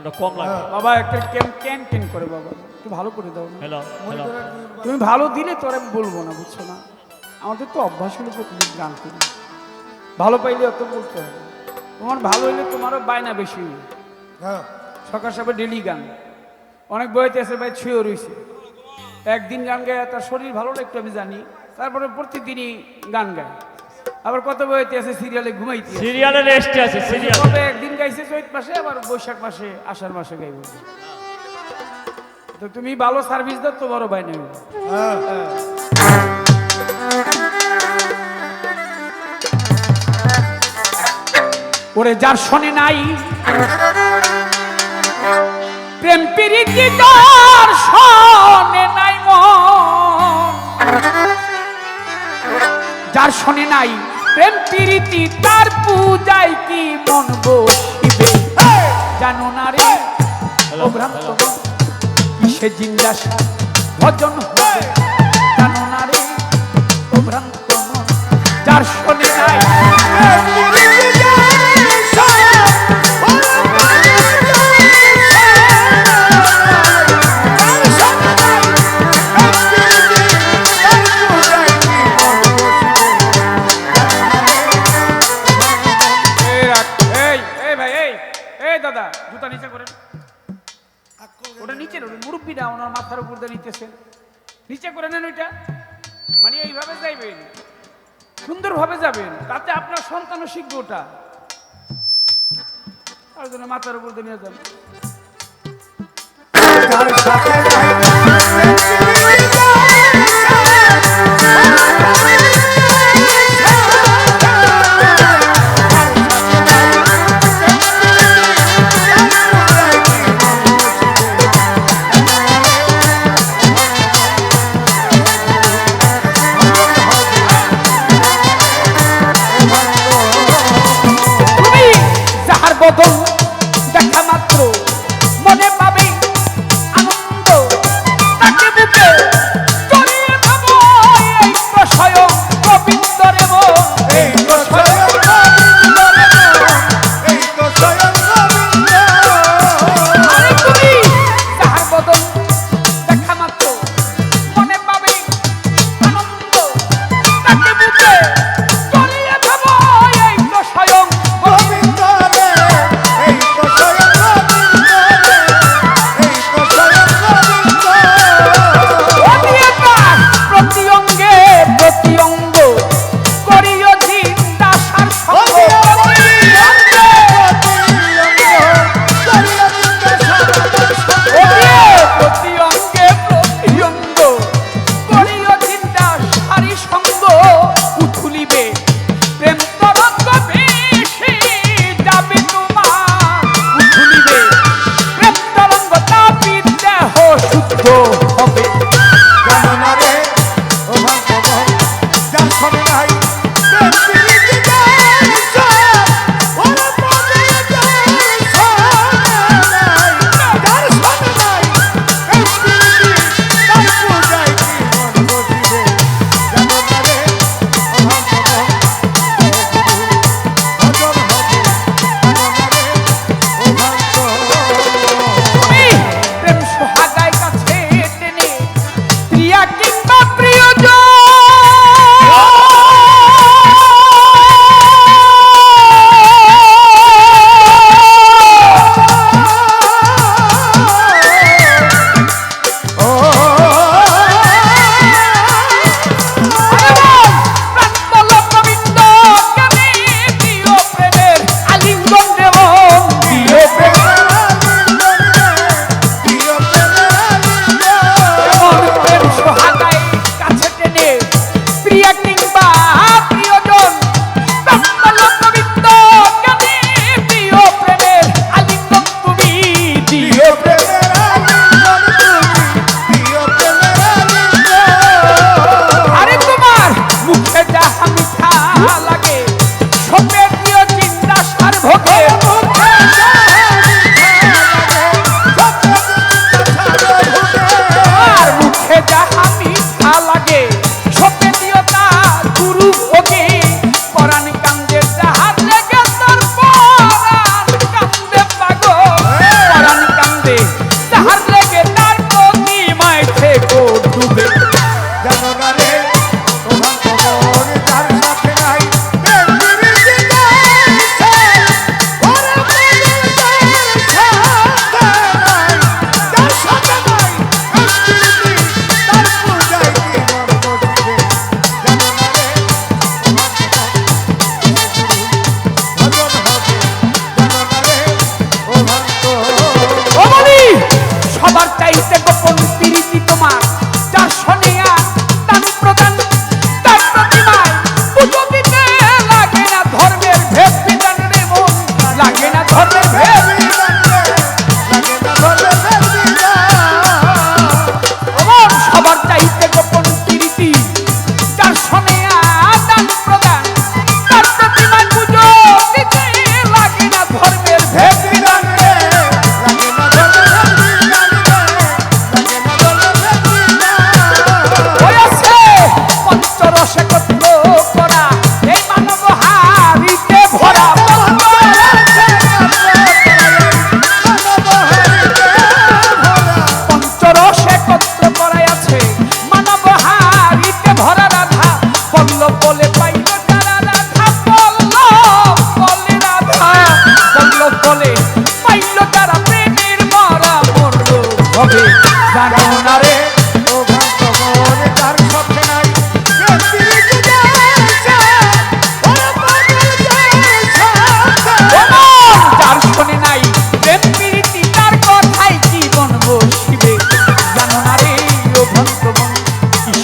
সাউন্ডটা কম লাগে। বাবা একটা ক্যান ক্যান ক্যান করে বাবা। একটু ভালো করে দাও। Hello hello. তুমি ভালো দিলে তোর আমি বলব না বুঝছ না? আমাদের তো অভ্যাস হলো প্রতিদিন গান করি। ভালো পাইলে অত বলতে হবে তোমার ভালো হইলে তোমারও বায়না বেশি হ্যাঁ। সকাল সকাল ডেলি গান। অনেক বইতে আছে ভাই ছুঁয়ে রয়েছে একদিন গান গায় তার শরীর ভালো না একটু আমি জানি। তারপরে প্রতিদিনই গান গায়। আবার কত বইতে আছে সিরিয়ালে ঘুমাইতে। সিরিয়ালে রেস্টে আছে সিরিয়াল। একদিন গাইছে চৈত মাসে, আবার বৈশাখ মাসে, আষাঢ় মাসে গাইব। তো তুমি ভালো সার্ভিস দাও, তো বড় বাইনা হইবে। হ্যাঁ। ওরে যার শোনে নাই, প্রেম প্রীতি যার শোনে নাই মন। যার শোনে নাই প্রেম প্রীতি তার পূজায় কি মন বসিবে জানো না রে ও ভ্রান্ত মন, কিসে জিজ্ঞাসা ভজন হবে? জানো না রে ও ভ্রান্ত মন, যার শোনে নাই এই দাদা জুতা নিচে করেন ওটা নিচে মুরব্বীরা ওনার মাথার উপর দিয়ে নিতেছেন নিচে করে নেন ওইটা। মানে এইভাবে যাইবেন। সুন্দরভাবে যাবেন তাতে আপনার সন্তানও শিখবে ওটা। তার জন্য মাথার উপর দিয়ে নিয়ে যান কদম Christ.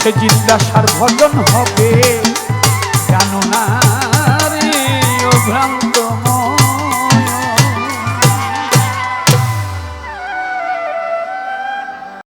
সে জিজ্ঞাসার ভজন হবে।